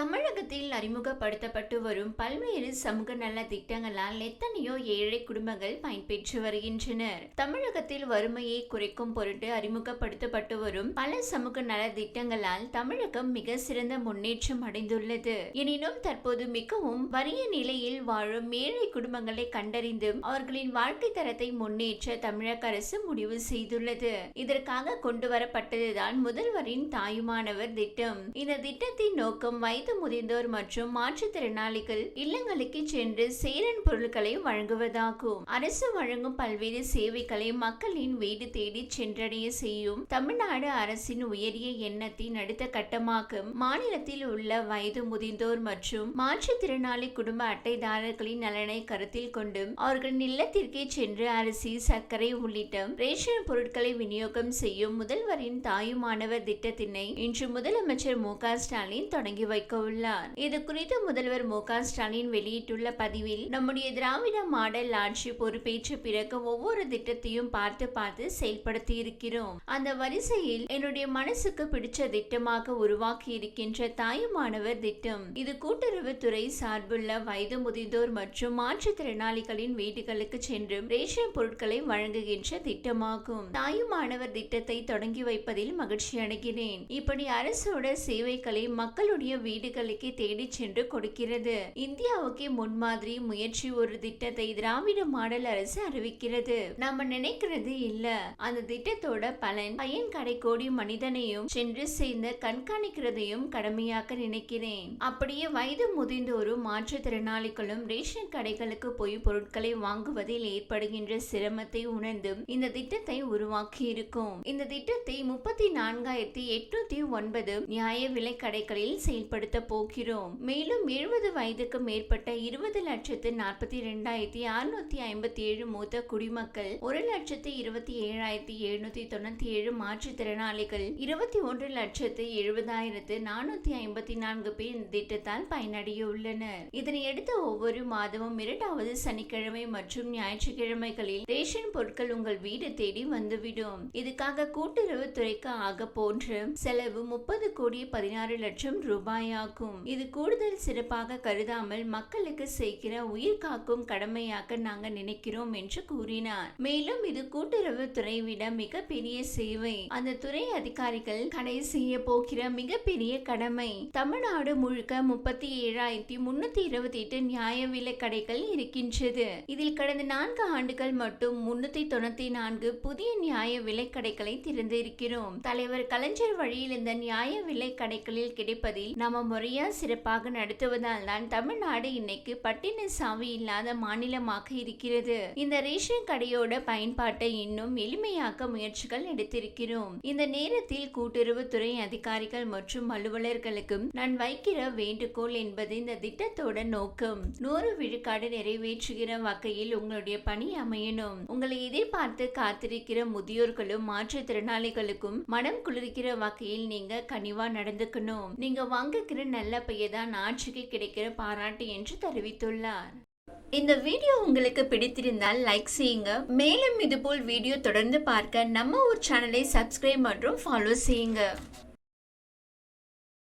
தமிழகத்தில் அறிமுகப்படுத்தப்பட்டு வரும் பல்வேறு சமூக நல திட்டங்களால் எத்தனையோ ஏழை குடும்பங்கள் பயன்பெற்று வருகின்றனர். தமிழகத்தில் வறுமையை குறைக்கும் பொருட்டு அறிமுகப்படுத்தப்பட்டு வரும் பல சமூக நல திட்டங்களால் தமிழகம் மிக சிறந்த முன்னேற்றம் அடைந்துள்ளது. எனினும் தற்போது மிகவும் வறிய நிலையில் வாழும் ஏழை குடும்பங்களை கண்டறிந்தும் அவர்களின் வாழ்க்கை தரத்தை முன்னேற்ற தமிழக அரசு முடிவு செய்துள்ளது. இதற்காக கொண்டு வரப்பட்டதுதான் முதல்வரின் தாயுமானவர் திட்டம். இந்த திட்டத்தின் நோக்கம் வயது முதிர்ந்தோர் மற்றும் மாற்றுத்திறனாளிகள் இல்லங்களுக்கு சென்று சேரன் பொருட்களை வழங்குவதாகும். அரசு வழங்கும் பல்வேறு சேவைகளை மக்களின் வீடு தேடி சென்றடைய செய்யும் தமிழ்நாடு அரசின் உயரிய எண்ணத்தின் அடுத்த கட்டமாக மாநிலத்தில் உள்ள வயது முதிர்ந்தோர் மற்றும் மாற்றுத்திறனாளி குடும்ப அட்டைதாரர்களின் நலனை கருத்தில் கொண்டும் அவர்கள் இல்லத்திற்கே சென்று அரிசி சர்க்கரை உள்ளிட்ட ரேஷன் பொருட்களை விநியோகம் செய்யும் முதல்வரின் தாயுமானவர் திட்டத்தினை இன்று முதலமைச்சர் மு க ஸ்டாலின் தொடங்கி வைக்கும் வைக்க உள்ளார் இது குறித்து முதல்வர் மு ஸ்டாலின் வெளியிட்டுள்ள பதிவில் நம்முடைய திராவிட மாடல் ஆட்சி பொறுப்பேற்ற பிறகு ஒவ்வொரு திட்டத்தையும் பார்த்து பார்த்து செயல்படுத்தி இருக்கிறோம் அந்த வரிசையில் என்னுடைய மனசுக்கு பிடிச்ச திட்டமாக உருவாக்கி இருக்கின்ற தாயுமானவர் திட்டம். இது கூட்டுறவுத்துறை சார்புள்ள வயது முதிர்ந்தோர் மற்றும் மாற்றுத்திறனாளிகளின் வீடுகளுக்கு சென்று ரேஷன் பொருட்களை வழங்குகின்ற திட்டமாகும். தாயுமானவர் திட்டத்தை தொடங்கி வைப்பதில் மகிழ்ச்சி அடைகிறேன் இப்படி அரசோட சேவைகளை மக்களுடைய வீடுகளுக்கே தேடி சென்று கொடுக்கிறது. இந்தியாவுக்கே முன்மாதிரி முயற்சி ஒரு திட்டத்தை திராவிட மாடல் அரசு அறிவிக்கிறது. நம்ம நினைக்கிறது இல்ல. அந்த திட்டத்தோட பலன் பயன் கடை கோடி மனிதனையும் சென்று சேர்ந்த கண்காணிக்கிறதையும் கடமையாக்க நினைக்கிறேன். அப்படியே வயது முதிர்ந்தோரும் மாற்றுத்திறனாளிகளும் ரேஷன் கடைகளுக்கு போய் பொருட்களை வாங்குவதில் ஏற்படுகின்ற சிரமத்தை உணர்ந்து இந்த திட்டத்தை உருவாக்கி இருக்கும் இந்த திட்டத்தை முப்பத்தி நான்காயிரத்தி எட்நூத்தி ஒன்பது நியாய விலை கடைகளில் செயல்படுத்த போகிறோம். மேலும் எழுபது வயதுக்கு மேற்பட்ட இருபது லட்சத்து நாற்பத்தி இரண்டாயிரத்தி அறுநூத்தி ஐம்பத்தி ஏழு மூத்த குடிமக்கள் ஒரு லட்சத்து இருபத்தி ஏழாயிரத்தி எழுநூத்தி தொண்ணூத்தி ஏழு மாற்றுத்திறனாளிகள் இருபத்தி ஒன்று லட்சத்து எழுபதாயிரத்து நானூத்தி ஐம்பத்தி நான்கு பேர் இந்த திட்டத்தால் பயனடைய உள்ளனர் இதனையடுத்து ஒவ்வொரு மாதமும் இரண்டாவது சனிக்கிழமை மற்றும் ஞாயிற்றுக்கிழமைகளில் ரேஷன் பொருட்கள் உங்கள் வீடு தேடி வந்துவிடும். இதுக்காக கூட்டுறவு துறைக்கு ஆக போன்ற செலவு முப்பது கோடி பதினாறு லட்சம் கடமையாக்கும் இது கூடுதல் சிறப்பாக கருதாமல் மக்களுக்கு சேர்க்கிற உயிர் காக்கும் கடமையாக நாங்கள் நினைக்கிறோம் என்று கூறினார். மேலும் இது கூட்டுறவு துறை விட மிகப்பெரிய சேவை. அந்த துறை அதிகாரிகள் கடை செய்ய போகிற மிகப்பெரிய கடமை. தமிழ்நாடு முழுக்க முப்பத்தி ஏழாயிரத்தி முன்னூத்தி இருபத்தி எட்டு நியாய விலை கடைகள் இருக்கின்றது. இதில் கடந்த நான்கு ஆண்டுகள் மட்டும் முன்னூத்தி தொண்ணூத்தி நான்கு புதிய நியாய விலை கடைகளை திறந்திருக்கிறோம். தலைவர் கலைஞர் வழியில் இந்த நியாய விலை கடைகளில் கிடைப்பதில் நம்ம முறையாக சிறப்பாக நடத்துவதால் தான் தமிழ்நாடு இன்னைக்கு பட்டின சாவி இல்லாத மாநிலமாக இருக்கிறது. இந்த ரேஷன் கடையோட பயன்பாட்டை இன்னும் எளிமையாக்க முயற்சிகள் எடுத்திருக்கிறோம். இந்த நேரத்தில் கூட்டுறவுத்துறை அதிகாரிகள் மற்றும் அலுவலர்களுக்கும் நான் வைக்கிற வேண்டுகோள் என்பது இந்த திட்டத்தோட நோக்கம். நூறு விழுக்காடு நிறைவேற்றுகிற வகையில் உங்களுடைய பணி அமையணும். உங்களை எதிர்பார்த்து காத்திருக்கிற முதியோர்களும் மாற்றுத்திறனாளிகளுக்கும் மனம் குளிர்கிற வகையில் நீங்க கனிவா நடந்துக்கணும். நீங்க வாங்குகிற நல்ல பெயர் தான் ஆட்சிக்கு கிடைக்கிற பாராட்டு என்று தெரிவித்துள்ளார். இந்த வீடியோ உங்களுக்கு பிடித்திருந்தால் லைக் செய்யுங்க. மேலும் இதுபோல் வீடியோ தொடர்ந்து பார்க்க நம்ம ஒரு சேனலை சப்ஸ்கிரைப் மற்றும் ஃபாலோ செய்யுங்க.